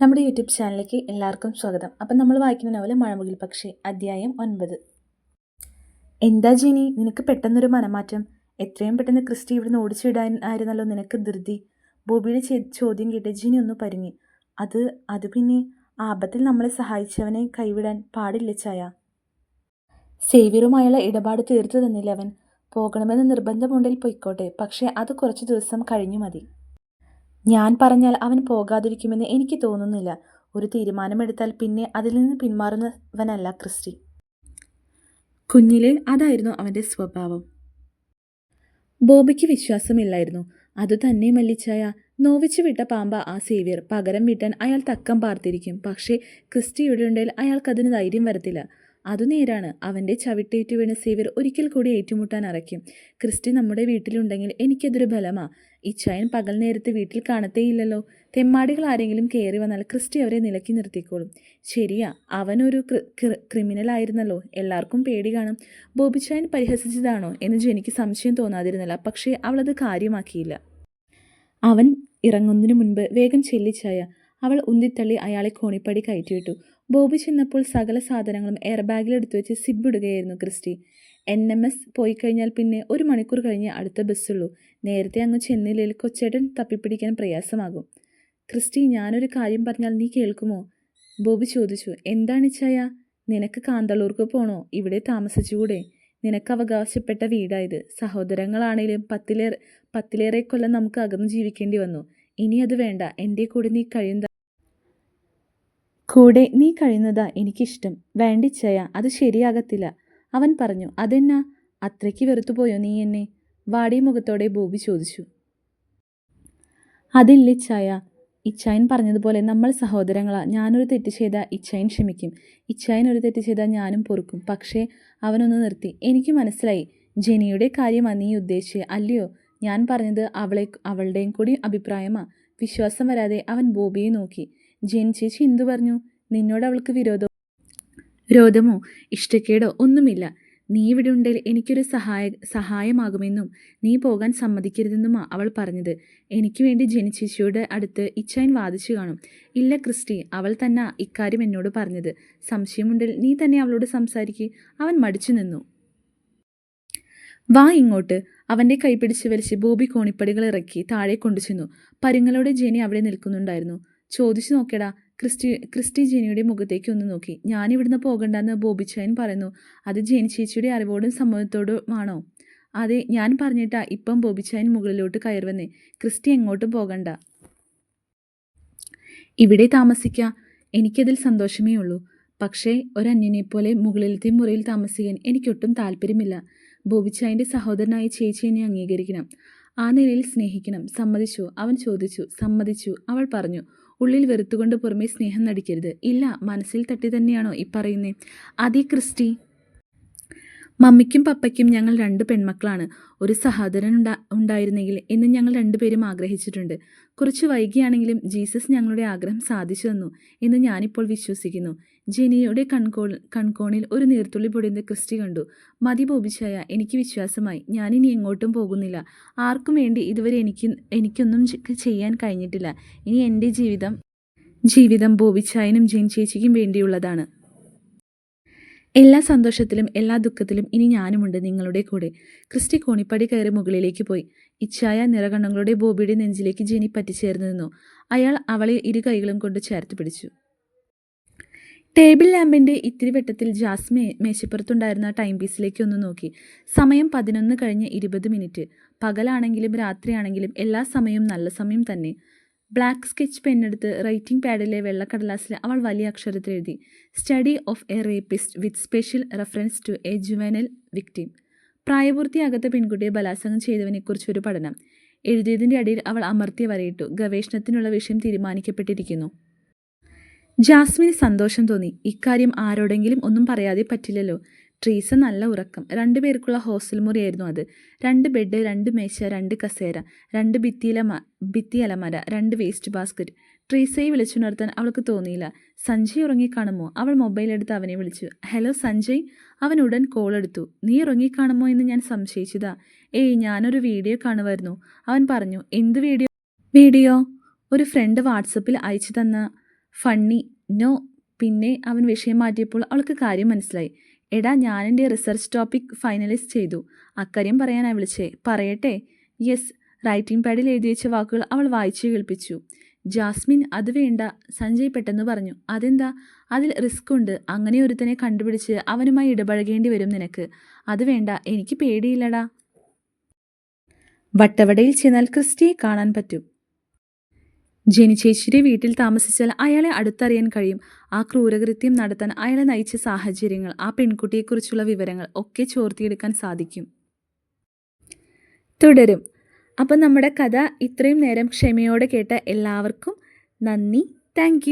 നമ്മുടെ യൂട്യൂബ് ചാനലിലേക്ക് എല്ലാവർക്കും സ്വാഗതം. അപ്പം നമ്മൾ വായിക്കുന്ന നോവൽ മഴമുകിൽ പക്ഷി അധ്യായം ഒൻപത്. എന്താ ജീനി നിനക്ക് പെട്ടെന്നൊരു മനമാറ്റം? എത്രയും പെട്ടെന്ന് ക്രിസ്റ്റി ഇവിടുന്ന് ഓടിച്ചിടാൻ ആയിരുന്നല്ലോ നിനക്ക് ധൃതി? ബോബിയുടെ ചോദ്യം കേട്ട് ജീനി ഒന്ന് പരിങ്ങി. അത് അത് പിന്നെ ആപത്തിൽ നമ്മളെ സഹായിച്ചവനെ കൈവിടാൻ പാടില്ല ചായ. സേവ്യറുമായുള്ള ഇടപാട് തീർത്തു തന്നില്ല അവൻ. പോകണമെന്ന് നിർബന്ധമുണ്ടെങ്കിൽ പൊയ്ക്കോട്ടെ. പക്ഷേ അത് കുറച്ച് ദിവസം കഴിഞ്ഞു മതി. ഞാൻ പറഞ്ഞാൽ അവൻ പോകാതിരിക്കുമെന്ന് എനിക്ക് തോന്നുന്നില്ല. ഒരു തീരുമാനമെടുത്താൽ പിന്നെ അതിൽ നിന്ന് പിന്മാറുന്നവനല്ല ക്രിസ്റ്റി. കുഞ്ഞിലെ അതായിരുന്നു അവന്റെ സ്വഭാവം. ബോബയ്ക്ക് വിശ്വാസമില്ലായിരുന്നു. അതുതന്നെ മല്ലിച്ചായ. നോവിച്ചു വിട്ട പാമ്പ ആ സേവ്യർ. പകരം വീട്ടാൻ അയാൾ തക്കം പാർത്തിരിക്കും. പക്ഷേ ക്രിസ്റ്റി ഇവിടെ ഉണ്ടെങ്കിൽ അയാൾക്കതിന് ധൈര്യം വരത്തില്ല. അതു നേരാണ് അവന്റെ ചവിട്ടേറ്റു വീണ സേവ്യർ ഒരിക്കൽ കൂടി ഏറ്റുമുട്ടാൻ അറയ്ക്കും. ക്രിസ്റ്റി നമ്മുടെ വീട്ടിലുണ്ടെങ്കിൽ എനിക്കതൊരു ബലമാ. ഇച്ചായൻ പകൽ നേരത്ത് വീട്ടിൽ കാണത്തേയില്ലല്ലോ. തെമ്മാടികൾ ആരെങ്കിലും കയറി വന്നാൽ ക്രിസ്റ്റി അവരെ നിലക്കി നിർത്തിക്കോളും. ശരിയാ അവനൊരു ക്രി- ക്രി- ക്രിമിനൽ ആയിരുന്നല്ലോ. എല്ലാവർക്കും പേടി കാണും. ബോബിച്ചായൻ പരിഹസിച്ചതാണോ എന്ന് ജനിക്ക് സംശയം തോന്നാതിരുന്നില്ല. പക്ഷേ അവളത് കാര്യമാക്കിയില്ല. അവൻ ഇറങ്ങുന്നതിനു മുൻപ് വേഗം ചെല്ലിച്ചായ അവൾ ഉന്തിത്തള്ളി അയാളെ കോണിപ്പടി കയറ്റിവിട്ടു ബോബി ചെന്നപ്പോൾ സകല സാധനങ്ങളും എയർ ബാഗിൽ എടുത്തു വെച്ച് സിബിടുകയായിരുന്നു ക്രിസ്റ്റി. എൻ എം എസ് പോയി കഴിഞ്ഞാൽ പിന്നെ ഒരു മണിക്കൂർ കഴിഞ്ഞ് അടുത്ത ബസ്സുള്ളൂ നേരത്തെ അങ്ങ് ചെന്നില്ലെങ്കിൽ കൊച്ചേട്ടൻ തപ്പിപ്പിടിക്കാൻ പ്രയാസമാകും. ക്രിസ്റ്റി ഞാനൊരു കാര്യം പറഞ്ഞാൽ നീ കേൾക്കുമോ? ബോബി ചോദിച്ചു. എന്താണ് ചായ? നിനക്ക് കാന്തളൂർക്ക് പോണോ? ഇവിടെ താമസിച്ചുകൂടെ? നിനക്ക് അവകാശപ്പെട്ട വീടായത്. സഹോദരങ്ങളാണേലും പത്തിലേറെ പത്തിലേറെ കൊല്ലം നമുക്ക് അകന്ന് ജീവിക്കേണ്ടി വന്നു. ഇനി അത് വേണ്ട. എന്റെ കൂടെ നീ കഴിയുന്ന കൂടെ നീ കഴിയുന്നതാ എനിക്കിഷ്ടം. വേണ്ടിച്ചയ അത് ശരിയാകത്തില്ല. അവൻ പറഞ്ഞു അതെന്നാ? അത്രയ്ക്ക് വെറുത്തുപോയോ നീ എന്നെ? വാടി മുഖത്തോടെ ബോബി ചോദിച്ചു. അതില്ല ഇച്ചായ. ഇച്ചായൻ പറഞ്ഞതുപോലെ നമ്മൾ സഹോദരങ്ങളാ. ഞാനൊരു തെറ്റ് ചെയ്താൽ ഇച്ചായൻ ക്ഷമിക്കും. ഇച്ചായൻ ഒരു തെറ്റ് ചെയ്താൽ ഞാനും പൊറുക്കും. പക്ഷേ അവനൊന്ന് നിർത്തി. എനിക്ക് മനസ്സിലായി. ജെനിയുടെ കാര്യമാണ് നീ ഉദ്ദേശിച്ചത് അല്ലയോ? ഞാൻ പറഞ്ഞത് അവളെ അവളുടെയും കൂടി അഭിപ്രായമാ. വിശ്വാസം വരാതെ അവൻ ബോബിയെ നോക്കി. ജെൻ ചേച്ചി എന്തു പറഞ്ഞു നിന്നോട് അവൾക്ക് വിരോധം. വിരോധമോ? ഇഷ്ടക്കേടോ? ഒന്നുമില്ല. നീ ഇവിടെ ഉണ്ടെങ്കിൽ എനിക്കൊരു സഹായ സഹായമാകുമെന്നും നീ പോകാൻ സമ്മതിക്കരുതെന്നുമാ അവൾ പറഞ്ഞത്. എനിക്ക് വേണ്ടി ജനിച്ചേച്ചിയുടെ അടുത്ത് ഇച്ചായൻ വാദിച്ചു കാണും. ഇല്ല ക്രിസ്റ്റി അവൾ തന്നെ ഇക്കാര്യം എന്നോട് പറഞ്ഞത്. സംശയമുണ്ടെങ്കിൽ നീ തന്നെ അവളോട് സംസാരിക്കുക അവൻ മടിച്ചു നിന്നു. വാ ഇങ്ങോട്ട്. അവന്റെ കൈപിടിച്ച് വലിച്ച് ബോബി കോണിപ്പടികൾ ഇറക്കി താഴെ കൊണ്ടുചെന്നു. പരുങ്ങളോടെ ജെനി അവിടെ നിൽക്കുന്നുണ്ടായിരുന്നു. ചോദിച്ചു നോക്കേടാ ക്രിസ്റ്റി ക്രിസ്റ്റി ജെനിയുടെ മുഖത്തേക്ക് ഒന്ന് നോക്കി. ഞാനിവിടുന്ന് പോകണ്ടെന്ന് പോകണ്ടെന്ന് ബോബിച്ചായൻ പറയുന്നു. അത് ജെനി ചേച്ചിയുടെ അറിവോടും സമ്മതത്തോടുമാണോ? അതെ ഞാൻ പറഞ്ഞിട്ടാ ഇപ്പം ബോബിച്ചായൻ മുകളിലോട്ട് കയറുവന്നേ ക്രിസ്റ്റി എങ്ങോട്ടും പോകണ്ട. ഇവിടെ താമസിക്കുക എനിക്കതിൽ സന്തോഷമേ ഉള്ളൂ. പക്ഷേ ഒരന്യനെപ്പോലെ മുകളിലത്തെ മുറിയിൽ താമസിക്കാൻ എനിക്കൊട്ടും താല്പര്യമില്ല. ബോബിച്ചായന്റെ സഹോദരനായ ചേച്ചി എന്നെ അംഗീകരിക്കണം. ആ നിലയിൽ സ്നേഹിക്കണം. സമ്മതിച്ചു. അവൻ ചോദിച്ചു. സമ്മതിച്ചു. അവൾ പറഞ്ഞു ഉള്ളിൽ വെറുത്തുകൊണ്ട് പുറമേ സ്നേഹം നടിക്കരുത്. ഇല്ല മനസ്സിൽ തട്ടി തന്നെയാണോ ഈ പറയുന്നേ? അതേ ക്രിസ്റ്റി. മമ്മിക്കും പപ്പയ്ക്കും ഞങ്ങൾ രണ്ട് പെൺമക്കളാണ്. ഒരു സഹോദരൻ ഉണ്ടാ ഉണ്ടായിരുന്നെങ്കിൽ എന്ന് ഞങ്ങൾ രണ്ടുപേരും ആഗ്രഹിച്ചിട്ടുണ്ട്. കുറച്ച് വൈകിയാണെങ്കിലും ജീസസ് ഞങ്ങളുടെ ആഗ്രഹം സാധിച്ചു തന്നു എന്ന് ഞാനിപ്പോൾ വിശ്വസിക്കുന്നു. ജെനിയുടെ കൺകോൾ കൺകോണിൽ ഒരു നീർത്തുള്ളി പൊടിയുന്ന ക്രിസ്റ്റി കണ്ടു. മതി ബോബിച്ചായ എനിക്ക് വിശ്വാസമായി. ഞാനിനി എങ്ങോട്ടും പോകുന്നില്ല. ആർക്കും വേണ്ടി ഇതുവരെ എനിക്ക് എനിക്കൊന്നും ചെയ്യാൻ കഴിഞ്ഞിട്ടില്ല. ഇനി എന്റെ ജീവിതം ജീവിതം ബോബിച്ചായനും ജെൻ ചേച്ചിക്കും വേണ്ടിയുള്ളതാണ്. എല്ലാ സന്തോഷത്തിലും എല്ലാ ദുഃഖത്തിലും ഇനി ഞാനുമുണ്ട് നിങ്ങളുടെ കൂടെ. ക്രിസ്റ്റി കോണിപ്പടി കയറി മുകളിലേക്ക് പോയി. ഇച്ഛായ നിറകണ്ണങ്ങളുടെ ബോബിയുടെ നെഞ്ചിലേക്ക് ജെനി പറ്റിച്ചേർന്നു നിന്നു. അയാൾ അവളെ ഇരു കൈകളും കൊണ്ട് ചേർത്ത് പിടിച്ചു. ടേബിൾ ലാമ്പിന്റെ ഇത്തിരി വെട്ടത്തിൽ ജാസ്മി മേശപ്പുറത്തുണ്ടായിരുന്ന ടൈം പീസിലേക്ക് ഒന്ന് നോക്കി. സമയം പതിനൊന്ന് കഴിഞ്ഞ് ഇരുപത് മിനിറ്റ് പകലാണെങ്കിലും രാത്രിയാണെങ്കിലും എല്ലാ സമയവും നല്ല സമയം തന്നെ. ബ്ലാക്ക് സ്കെച്ച് പെന്നെടുത്ത് റൈറ്റിംഗ് പാഡിലെ വെള്ളക്കടലാസിൽ അവൾ വലിയ അക്ഷരത്തിൽ എഴുതി. Study of a rapist with special reference to a juvenile victim പ്രായപൂർത്തിയാകാത്ത പെൺകുട്ടിയെ ബലാത്സംഗം ചെയ്തവനെക്കുറിച്ചൊരു പഠനം. എഴുതിയതിന്റെ അടിയിൽ അവൾ അമർത്തി വരയിട്ടു. ഗവേഷണത്തിനുള്ള വിഷയം തീരുമാനിക്കപ്പെട്ടിരിക്കുന്നു. ജാസ്മിന് സന്തോഷം തോന്നി. ഇക്കാര്യം ആരോടെങ്കിലും ഒന്നും പറയാതെ പറ്റില്ലല്ലോ. ട്രീസ നല്ല ഉറക്കം. രണ്ടു പേർക്കുള്ള ഹോസ്റ്റൽ മുറിയായിരുന്നു അത്. രണ്ട് ബെഡ് രണ്ട് മേശ രണ്ട് കസേര രണ്ട് ഭിത്തിയില ഭിത്തി അലമര രണ്ട് വേസ്റ്റ് ബാസ്ക്കറ്റ്. ട്രീസയെ വിളിച്ചുണർത്താൻ അവൾക്ക് തോന്നിയില്ല. സഞ്ജയ് ഉറങ്ങിക്കാണുമോ? അവൾ മൊബൈൽ എടുത്ത് അവനെ വിളിച്ചു. ഹലോ സഞ്ജയ്. അവൻ ഉടൻ കോൾ എടുത്തു. നീ ഉറങ്ങിക്കാണുമോ എന്ന് ഞാൻ സംശയിച്ചതാ. ഏയ് ഞാനൊരു വീഡിയോ കാണുമായിരുന്നു അവൻ പറഞ്ഞു എന്ത് വീഡിയോ? വീഡിയോ? ഒരു ഫ്രണ്ട് വാട്സപ്പിൽ അയച്ചു തന്ന ഫണ്ണി നോ. പിന്നെ അവൻ വിഷയം മാറ്റിയപ്പോൾ അവൾക്ക് കാര്യം മനസ്സിലായി. എടാ ഞാൻ എന്റെ റിസർച്ച് ടോപ്പിക് ഫൈനലൈസ് ചെയ്തു. അക്കാര്യം പറയാനാണ് വിളിച്ചേ. പറയട്ടെ. യെസ് റൈറ്റിംഗ് പാഡിൽ എഴുതി വെച്ച വാക്കുകൾ അവൾ വായിച്ചു കേൾപ്പിച്ചു. ജാസ്മിൻ അത് വേണ്ട. സഞ്ജയ് പെട്ടെന്ന് പറഞ്ഞു. അതെന്താ? അതിൽ റിസ്ക് ഉണ്ട്. അങ്ങനെ ഒരുത്തനെ കണ്ടുപിടിച്ച് അവനുമായി ഇടപഴകേണ്ടി വരും നിനക്ക്. അത് വേണ്ട. എനിക്ക് പേടിയില്ലടാ. വട്ടവടയിൽ ചെന്നാൽ ക്രിസ്റ്റിയെ കാണാൻ പറ്റും. ജെനി ചേച്ചിയുടെ വീട്ടിൽ താമസിച്ചാൽ അയാളെ അടുത്തറിയാൻ കഴിയും. ആ ക്രൂരകൃത്യം നടത്താൻ അയാളെ നയിച്ച സാഹചര്യങ്ങൾ ആ പെൺകുട്ടിയെക്കുറിച്ചുള്ള വിവരങ്ങൾ ഒക്കെ ചോർത്തിയെടുക്കാൻ സാധിക്കും. തുടരും. അപ്പം നമ്മുടെ കഥ ഇത്രയും നേരം ക്ഷമയോടെ കേട്ട എല്ലാവർക്കും നന്ദി. താങ്ക്